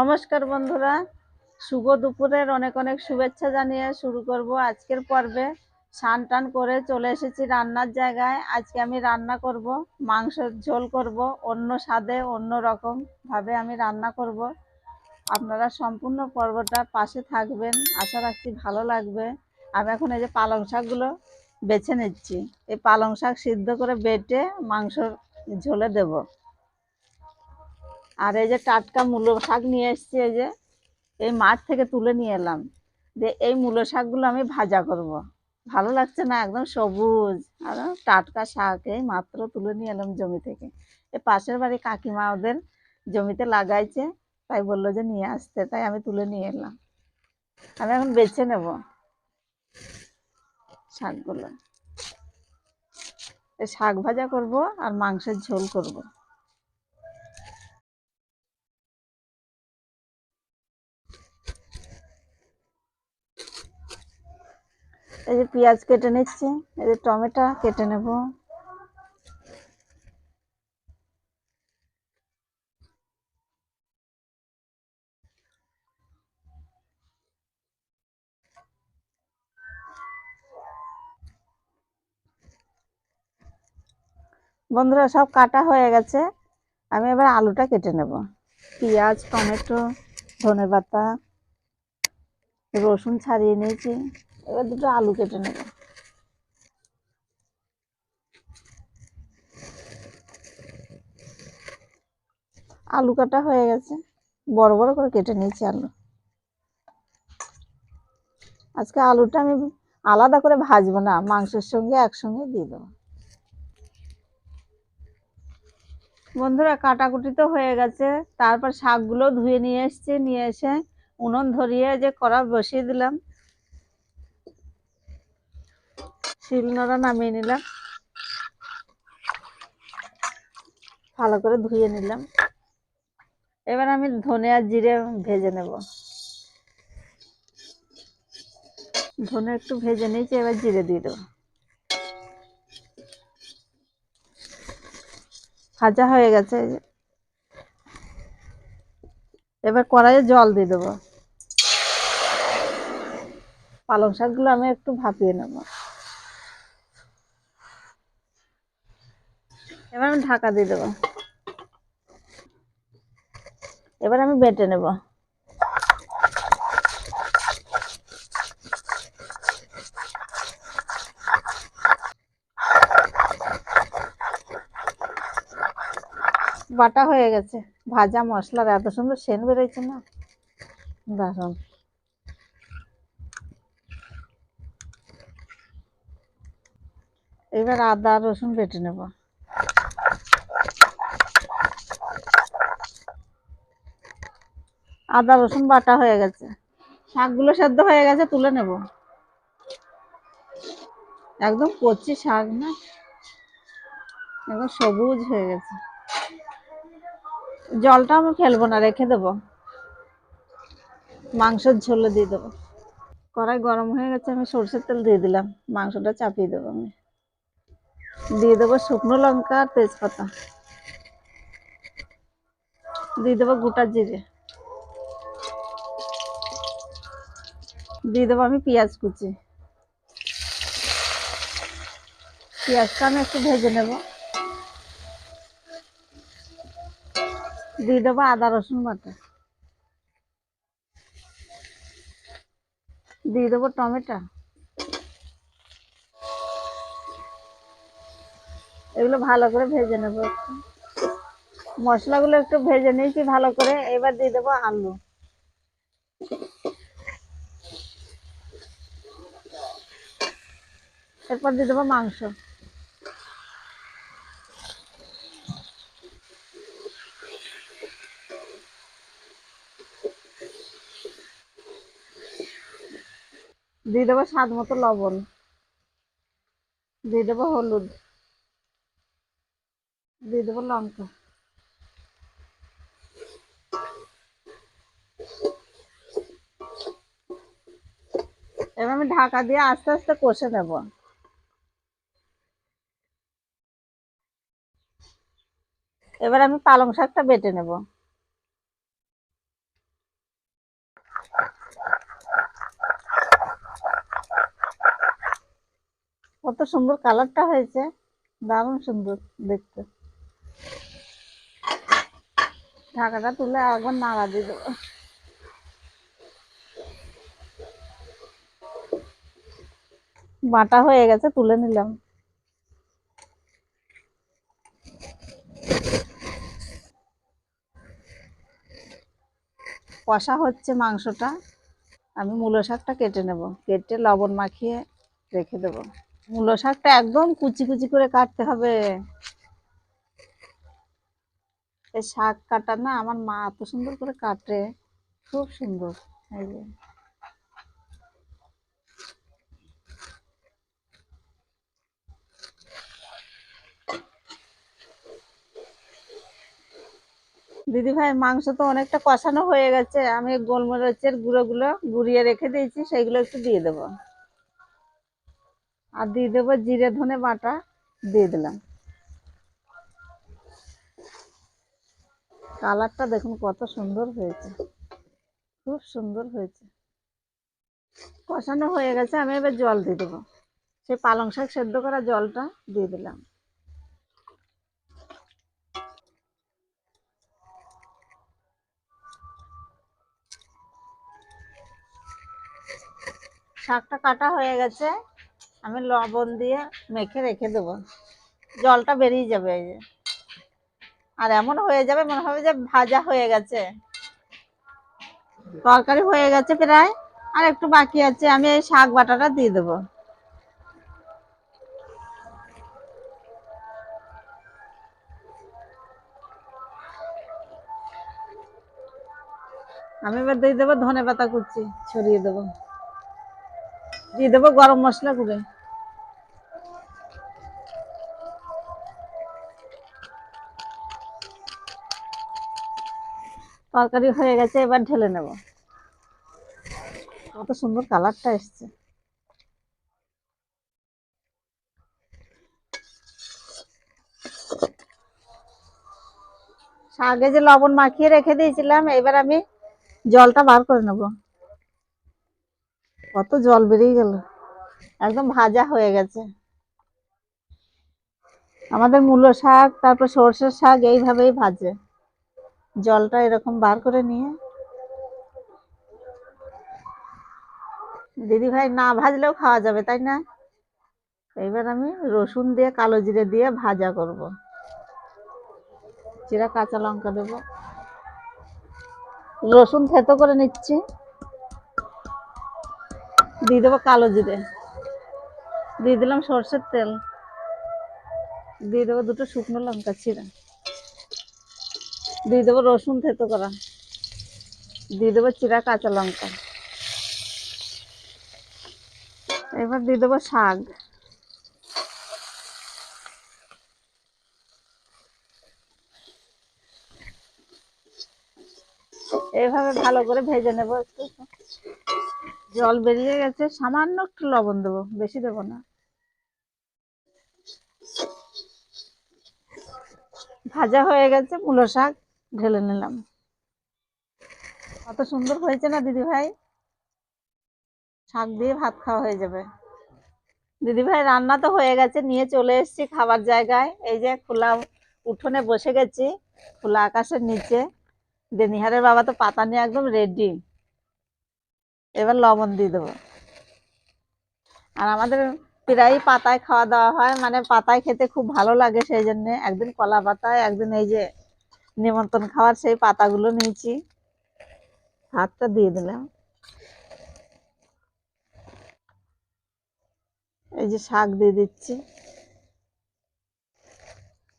নমস্কার বন্ধুরা। শুভ দুপুরের অনেক অনেক শুভেচ্ছা জানিয়ে শুরু করব আজকের পর্বে। স্নান টান করে চলে এসেছি রান্নার জায়গায়। আজকে আমি রান্না করব, মাংসের ঝোল করব, অন্য স্বাদে অন্য রকম ভাবে আমি রান্না করব। আপনারা সম্পূর্ণ পর্বটা পাশে থাকবেন, আশা রাখছি ভালো লাগবে। আমি এখন এই যে পালং শাকগুলো বেছে নিচ্ছি। এই পালং শাক সিদ্ধ করে বেটে মাংসর ঝোলে দেবো। আর এই যে টাটকা মূলো শাক নিয়ে এসেছি, এই যে এই মাঠ থেকে তুলে নিয়ে এলাম। যে এই মূলো শাকগুলো আমি ভাজা করব। ভালো লাগছে না? একদম সবুজ। আর টাটকা শাক, এই মাত্র তুলে নিয়ে এলাম জমি থেকে। এই পাশের বাড়ি কাকিমা ওদের জমিতে লাগাইছে, তাই বলল যে নিয়ে আসতে, তাই আমি তুলে নিয়ে এলাম। আমি এখন বেছে নেব শাকগুলো। শাক ভাজা করব আর মাংসের ঝোল করব। এই যে পেঁয়াজ কেটে নিচ্ছি, এই যে টমেটো কেটে নেব। বন্ধুরা, সব কাটা হয়ে গেছে। আমি এবার আলুটা কেটে নেব। পেঁয়াজ, টমেটো ধনে পাতা রসুন ছাড়িয়ে নিয়েছি। এবার দুটো আলু কেটে নেব। আলু কাটা হয়ে গেছে। বড় বড় করে কেটে নিয়েছি আলু। আজকে আলুটা আমি আলাদা করে ভাজবো না, মাংসের সঙ্গে একসঙ্গে দিয়ে দেবো। বন্ধুরা, কাটাকুটি তো হয়ে গেছে। তারপর শাকগুলো ধুয়ে নিয়ে এসছি, নিয়ে এসে উনুন ধরিয়ে যে কড়া বসিয়ে দিলাম। শিলনোড়া নামিয়ে নিলাম। ভালো করে ধুয়ে নিলাম। এবার আমি ধনে আর জিরে ভেজে নেব। ধনে একটু ভেজে নিয়েছি, এবার জিরে দিয়ে দেবো। ভাজা হয়ে গেছে। এবার কড়াইয়ে জল দিয়ে দেবো। পালং শাকগুলো আমি একটু ভাপিয়ে নেব। এবার আমি ঢাকা দিয়ে দেবো। এবার আমি বেটে নেব। বাটা হয়ে গেছে। ভাজা মশলার এত সুন্দর সেন বেরোচ্ছে না। দারুণ এবার আদা রসুন বেটে নেব। আদা, রসুন বাটা হয়ে গেছে। শাকগুলো সেদ্ধ হয়ে গেছে, তুলে নেব। একদম কচি শাক না? একদম সবুজ হয়ে গেছে। জলটা আমি ফেলব না, রেখে দেবো। মাংসের ঝোলে দিয়ে দেবো। কড়াই গরম হয়ে গেছে, আমি সরষের তেল দিয়ে দিলাম। মাংসটা চাপিয়ে দেবো আমি। দিয়ে দেবো শুকনো লঙ্কা আর তেজপাতা। দিয়ে দেবো গোটা জিরে। দিয়ে দেবো আমি পেঁয়াজ কুচি। পেঁয়াজটা আমি একটু ভেজে নেব। দিয়ে দেবো আদা, রসুন বাটা। দিয়ে দেবো টমেটো। এগুলো ভালো করে ভেজে নেব একটু। মশলাগুলো একটু ভেজে নিয়েছি ভালো করে। এবার দিয়ে দেবো আলু। এরপর দিয়ে দেবো মাংস। দিয়ে দেবো স্বাদ মতো লবণ। দিয়ে দেবো হলুদ। দিয়ে দেবো লঙ্কা। এবার আমি ঢাকা দিয়ে আস্তে আস্তে কষে নেব। এবার আমি পালং শাকটা বেটে নেব। কত সুন্দর কালারটা হয়েছে, দারুণ সুন্দর দেখতে। ঢাকাটা তুলে একবার নাড়া দিয়ে দেবো। বাটা হয়ে গেছে, তুলে নিলাম। কষা হচ্ছে মাংসটা, আমি মূলো শাকটা কেটে নেব। কেটে লবণ মাখিয়ে রেখে দেব। মূলো শাকটা একদম কুচি কুচি করে কাটতে হবে। এই শাক কাটা না, আমার মা এত সুন্দর করে কাটে। খুব সুন্দর। এই যে। দিদি ভাই মাংস তো অনেকটা কষানো হয়ে গেছে, আমি গোলমরিচের গুঁড়োগুলো গুঁড়িয়ে রেখে দিয়েছি সেইগুলো একটু দিয়ে দেবো। আর দিয়ে দেবো জিরে ধনে বাটা, দিয়ে দিলাম। কালারটা দেখুন কত সুন্দর হয়েছে, খুব সুন্দর হয়েছে। কষানো হয়ে গেছে, আমি এবার জল দিয়ে দেবো। সেই পালং শাক সেদ্ধ করা জলটা দিয়ে দিলাম। শাকটা কাটা হয়ে গেছে, আমি লবণ দিয়ে মেখে রেখে দেবো। জলটা বেরিয়ে যাবে এই যে। আর এমন হয়ে যাবে, মনে হবে যে ভাজা হয়ে গেছে। তরকারি হয়ে গেছে প্রায়, আর একটু বাকি আছে, আমি এই শাক বাটাটা দিয়ে দেবো। আমি এবার দিয়ে দেবো ধনে পাতা কুচি, ছড়িয়ে দেবো। দিয়ে দেবো গরম মশলা গুঁড়ে। তরকারি হয়ে গেছে, এবার ঢেলে নেব। কত সুন্দর কালারটা এসছে। আগে যে লবণ মাখিয়ে রেখে দিয়েছিলাম, এবার আমি জলটা বার করে নেব। কত জল বেরিয়ে গেল। একদম ভাজা হয়ে গেছে। আমাদের মূলো শাক, তারপর সর্ষের শাক এইভাবেই ভাজে। জলটা এরকম বার করে নিয়ে। দিদি ভাই না ভাজলেও খাওয়া যাবে, তাই না? এইবার আমি রসুন দিয়ে, কালো জিরে দিয়ে ভাজা করব। জিরা, কাঁচা লঙ্কা দেবো। রসুন থেতো করে নিচ্ছি। দিয়ে দেবো কালো জিরে। দিয়ে দিলাম সর্ষের তেল। দিয়ে দেবো দুটো শুকনো লঙ্কা ছিঁড়া। দিয়ে দেবো রসুন থেতো করা। দিয়ে দেবো চিরা কাঁচা লঙ্কা। এবার দিয়ে দেবো শাক। এইভাবে ভালো করে ভেজে নেব একটু। জল বেরিয়ে গেছে, সামান্য একটু লবণ দেবো, বেশি দেবো না। ভাজা হয়ে গেছে, মূলো শাক ঢেলে নিলাম। কত সুন্দর হয়েছে না দিদি ভাই শাক দিয়ে ভাত খাওয়া হয়ে যাবে। দিদি ভাই রান্না তো হয়ে গেছে, নিয়ে চলে এসেছি খাবার জায়গায়। এই যে খোলা উঠোনে বসে গেছি, খোলা আকাশের নিচে। দেনিহারের বাবা তো পাতা নিয়ে একদম রেডি এবার লবণ দিয়ে দেবো। আর আমাদের প্রায় পাতায় খাওয়া দাওয়া হয় মানে পাতায় খেতে খুব ভালো লাগে সেই জন্য। একদিন কলা পাতায় একদিন এই যে নিমন্ত্রণ খাওয়ার সেই পাতাগুলো নিয়েছি। ভাতটা দিয়ে দিলাম। এই যে শাক দিয়ে দিচ্ছি।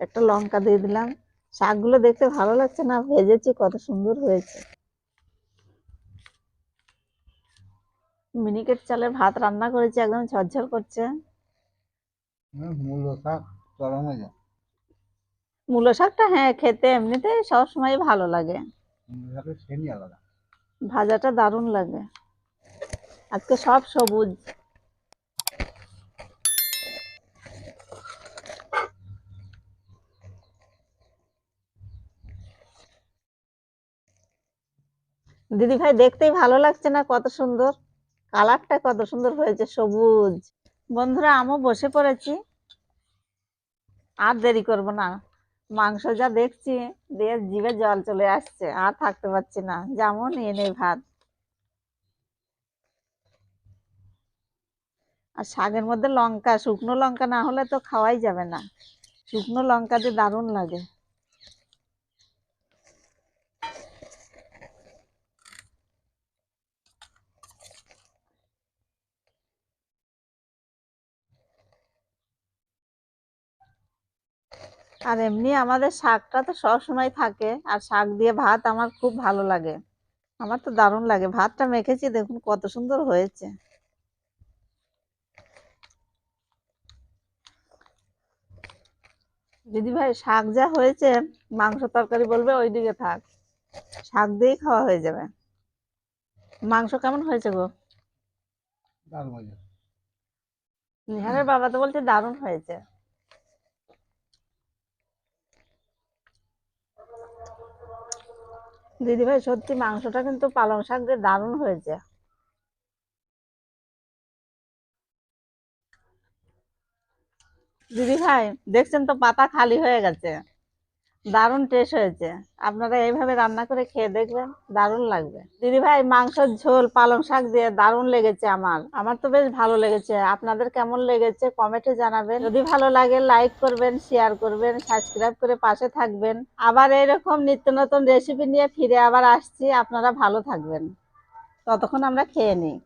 একটা লঙ্কা দিয়ে দিলাম। শাকগুলো দেখতে ভালো লাগছে না? ভেজেছি, কত সুন্দর হয়েছে। মিনিকেট চালের ভাত রান্না করেছি একদম ঝরঝর করছে। মূলো শাক চরম মূলো শাকটা হ্যাঁ খেতে এমনিতে সবসময় ভালো লাগে। ভাজাটা দারুণ লাগে। আজকে সব সবুজ। দিদি ভাই দেখতেই ভালো লাগছে না? কত সুন্দর। কালারটা কত সুন্দর হয়েছে, সবুজ। বন্ধুরা, আমিও বসে পড়েছি। আর দেরি করব না। মাংস যা দেখছি, দিয়ে জিভে জল চলে আসছে, আর থাকতে পারছি না। যেমন নিয়ে নেই ভাত। আর শাকের মধ্যে লঙ্কা, শুকনো লঙ্কা না হলে তো খাওয়াই যাবে না। শুকনো লঙ্কা দিয়ে দারুণ লাগে। আর এমনি আমাদের শাকটা তো সবসময় থাকে আর শাক দিয়ে ভাত আমার খুব ভালো লাগে। আমার তো দারুণ লাগে ভাতটা মেখেছি দেখুন কত সুন্দর হয়েছে। দিদি ভাই শাক যা হয়েছে মাংস তরকারি বলবে ওইদিকে থাক। শাক দিয়েই খাওয়া হয়ে যাবে। মাংস কেমন হয়েছে গো? দারুণ হয়েছে। নিহারের বাবা তো বলছে দারুণ হয়েছে। দিদি ভাই সত্যি মাংসটা কিন্তু পালং শাক দিয়ে দারুণ হয়েছে। দিদি ভাই দেখছেন তো পাতা খালি হয়ে গেছে। দারুণ টেস্ট হয়েছে। আপনারা এইভাবে রান্না করে খেয়ে দেখবেন, দারুণ লাগবে। দিদি ভাই, মাংসের ঝোল, পালং শাক দিয়ে দারুণ লেগেছে আমার। আমার তো বেশ ভালো লেগেছে। আপনাদের কেমন লেগেছে কমেন্টে জানাবেন। যদি ভালো লাগে লাইক করবেন শেয়ার করবেন সাবস্ক্রাইব করে পাশে থাকবেন। আবার এরকম নিত্য নতুন রেসিপি নিয়ে ফিরে আবার আসছি। আপনারা ভালো থাকবেন। ততক্ষণ আমরা খেয়ে নিই।